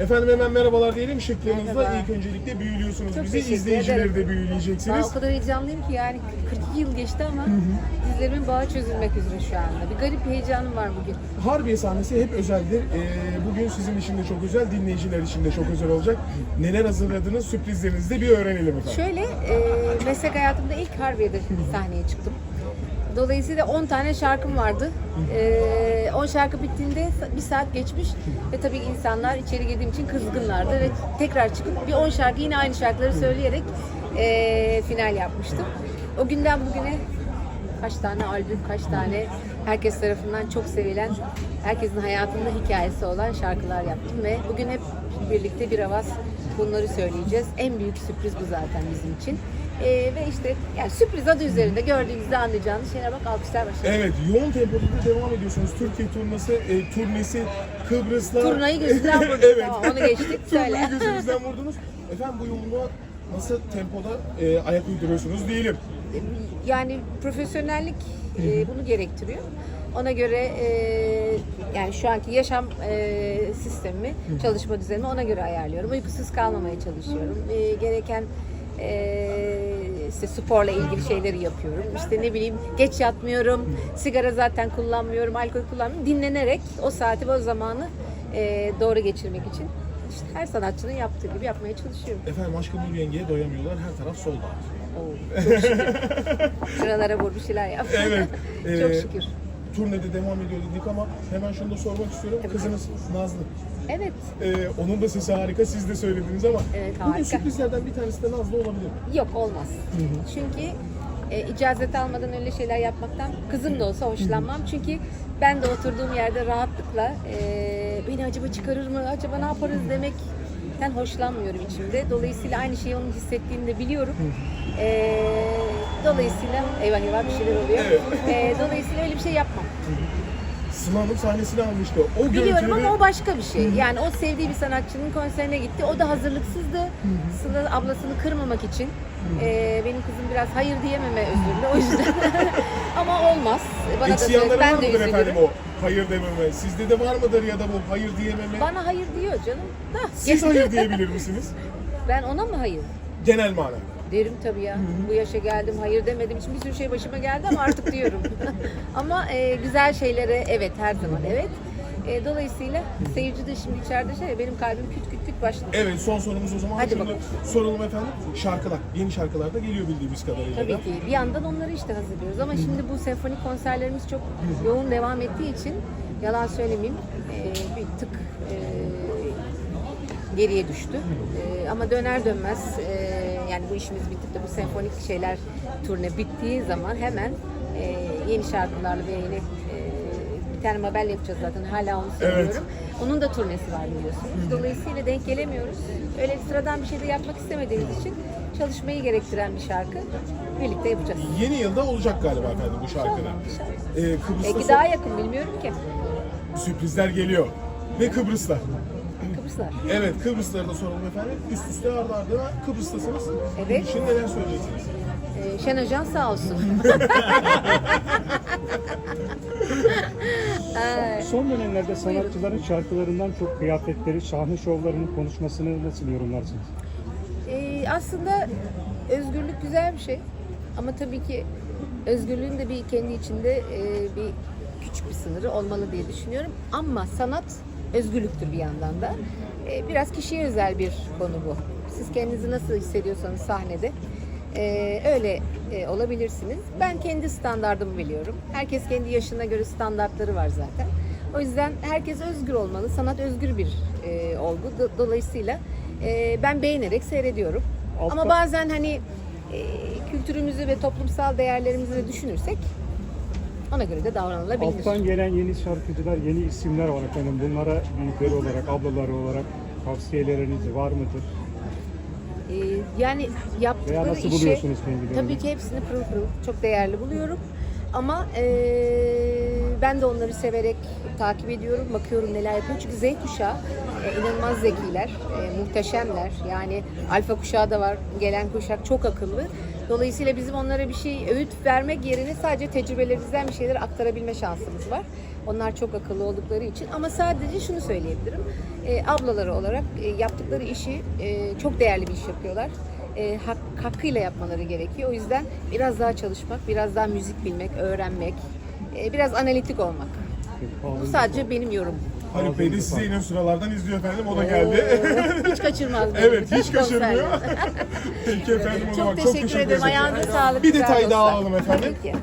Efendim hemen merhabalar diyelim. Şıklığınızla Merhaba. ilk öncelikle büyülüyorsunuz Çok bizi. teşekkür İzleyicileri ederim. de Ben büyüleyeceksiniz. o kadar heyecanlıyım ki yani 42 yıl geçti ama dizlerimin bağı çözülmek üzere şu anda. Bir garip bir heyecanım var bugün. Harbiye sahnesi hep özeldir. Ee, bugün sizin için de çok özel, dinleyiciler için de çok özel olacak. Neler hazırladınız, sürprizlerinizi de bir öğrenelim efendim. Şöyle e, meslek hayatımda ilk Harbiye'de sahneye çıktım. Dolayısıyla 10 tane şarkım vardı. E, 10 şarkı bittiğinde bir saat geçmiş ve tabii insanlar içeri girdiğim için kızgınlardı ve tekrar çıkıp bir 10 şarkı yine aynı şarkıları söyleyerek e, final yapmıştım. O günden bugüne kaç tane albüm, kaç tane herkes tarafından çok sevilen, herkesin hayatında hikayesi olan şarkılar yaptım ve bugün hep birlikte bir avaz bunları söyleyeceğiz. En büyük sürpriz bu zaten bizim için. Ee, ve işte yani sürpriz adı üzerinde gördüğünüzde anlayacağınız şeyler bak alkışlar başladı. Evet, yoğun tempoda da devam ediyorsunuz. Türkiye turnası, e, turnesi, Kıbrıs'la... Turnayı gözünden vurduk. evet. Tamam, onu geçtik. Söyle. Turnayı gözünüzden vurdunuz. Efendim bu yoğunluğa nasıl tempoda e, ayak uyduruyorsunuz diyelim. yani profesyonellik e, bunu gerektiriyor. Ona göre e, yani şu anki yaşam e, sistemimi, çalışma düzenimi ona göre ayarlıyorum. Uykusuz kalmamaya çalışıyorum. E, gereken e, işte sporla ilgili şeyleri yapıyorum. İşte ne bileyim geç yatmıyorum, sigara zaten kullanmıyorum, alkol kullanmıyorum. Dinlenerek o saati ve o zamanı e, doğru geçirmek için işte her sanatçının yaptığı gibi yapmaya çalışıyorum. Efendim Aşkı Nur Yenge'ye doyamıyorlar. Her taraf solda. Oo, çok şükür. Şuralara vur bir şeyler yap. Evet. çok e, şükür. Turnede devam ediyor dedik ama hemen şunu da sormak istiyorum. Tabii. Kızınız Nazlı. Evet. Ee, onun da sesi harika, siz de söylediniz ama Evet, bugün harika. sürprizlerden bir tanesi de Nazlı olabilir? Yok olmaz. Çünkü e, icazet almadan öyle şeyler yapmaktan kızım da olsa hoşlanmam. Çünkü ben de oturduğum yerde rahatlıkla e, beni acaba çıkarır mı, acaba ne yaparız demekten hoşlanmıyorum içimde. Dolayısıyla aynı şeyi onun hissettiğini de biliyorum. E, dolayısıyla eyvah eyvah bir şeyler oluyor. Evet. E, dolayısıyla öyle bir şey yapmam. Sıla Hanım sahnesini almıştı. O Biliyorum görüntüleri... ama o başka bir şey. Yani o sevdiği bir sanatçının konserine gitti. O da hazırlıksızdı. Sıla ablasını kırmamak için. Ee, benim kızım biraz hayır diyememe özürlü. O yüzden. ama olmaz. Bana da söyle. Ben de mıdır efendim üzülürüm. o hayır dememe? Sizde de var mıdır ya da bu hayır diyememe? Bana hayır diyor canım. Da. Siz hayır diyebilir misiniz? Ben ona mı hayır? Genel manada. Derim tabii ya. Bu yaşa geldim, hayır demedim için bir sürü şey başıma geldi ama artık diyorum. ama e, güzel şeylere evet her zaman evet. E, dolayısıyla seyirci de şimdi içeride şey benim kalbim küt küt küt başladı. Evet son sorumuz o zaman. Hadi Şunu bakalım. soralım efendim. Şarkılar, yeni şarkılar da geliyor bildiğimiz kadarıyla. Tabii da. ki. Bir yandan onları işte hazırlıyoruz ama şimdi bu senfonik konserlerimiz çok yoğun devam ettiği için yalan söylemeyeyim e, bir tık e, geriye düştü. E, ama döner dönmez e, yani bu işimiz bitip de bu senfonik şeyler turne bittiği zaman hemen e, yeni şarkılarla ve yeni e, bir tane Mabel yapacağız zaten hala onu söylüyorum. Onun da turnesi var biliyorsunuz. Dolayısıyla denk gelemiyoruz. Öyle sıradan bir şey de yapmak istemediğimiz için çalışmayı gerektiren bir şarkı birlikte yapacağız. Yeni yılda olacak galiba efendim bu. İnşallah. Ee, Kıbrıs'ta Belki daha yakın bilmiyorum ki. sürprizler geliyor. Ve Kıbrıs'ta. Kıbrıslar. Evet Kıbrısları da soralım efendim. Üst üste ardı ardına Kıbrıs'tasınız. Evet. İçin neler söyleyeceksiniz? Ee, Şen Ajan sağ olsun. Son dönemlerde sanatçıların şarkılarından çok kıyafetleri, sahne şovlarının konuşmasını nasıl yorumlarsınız? Ee, aslında özgürlük güzel bir şey. Ama tabii ki özgürlüğün de bir kendi içinde e, bir küçük bir sınırı olmalı diye düşünüyorum. Ama sanat özgürlüktür bir yandan da. Ee, biraz kişiye özel bir konu bu. Siz kendinizi nasıl hissediyorsanız sahnede e, öyle e, olabilirsiniz. Ben kendi standardımı biliyorum. Herkes kendi yaşına göre standartları var zaten. O yüzden herkes özgür olmalı. Sanat özgür bir e, olgu. Do- Dolayısıyla e, ben beğenerek seyrediyorum. Altta- Ama bazen hani e, kültürümüzü ve toplumsal değerlerimizi de düşünürsek ona göre de davranılabilir. Alttan gelen yeni şarkıcılar, yeni isimler var efendim. Bunlara büyükleri olarak, ablaları olarak tavsiyeleriniz var mıdır? Yani Veya yaptıkları nasıl işi buluyorsunuz kendilerini? tabii ki hepsini pırıl pırıl çok değerli buluyorum. Ama ben de onları severek takip ediyorum, bakıyorum neler yapıyor. Çünkü Z kuşağı e, inanılmaz zekiler, e, muhteşemler. Yani alfa kuşağı da var, gelen kuşak çok akıllı. Dolayısıyla bizim onlara bir şey öğüt vermek yerine sadece tecrübelerimizden bir şeyleri aktarabilme şansımız var. Onlar çok akıllı oldukları için ama sadece şunu söyleyebilirim. E, ablaları olarak e, yaptıkları işi e, çok değerli bir iş yapıyorlar. E, hak, hakkıyla yapmaları gerekiyor. O yüzden biraz daha çalışmak, biraz daha müzik bilmek, öğrenmek, e, biraz analitik olmak. Bu sadece benim yorumum. Haluk Bey de sizi sıralardan izliyor efendim. O da geldi. Oo, hiç kaçırmaz beni. evet hiç kaçırmıyor. Peki efendim o zaman Çok teşekkür ederim. ederim. Ayağınıza sağlık. Bir güzel detay daha dostlar. alalım efendim. Tabii ki.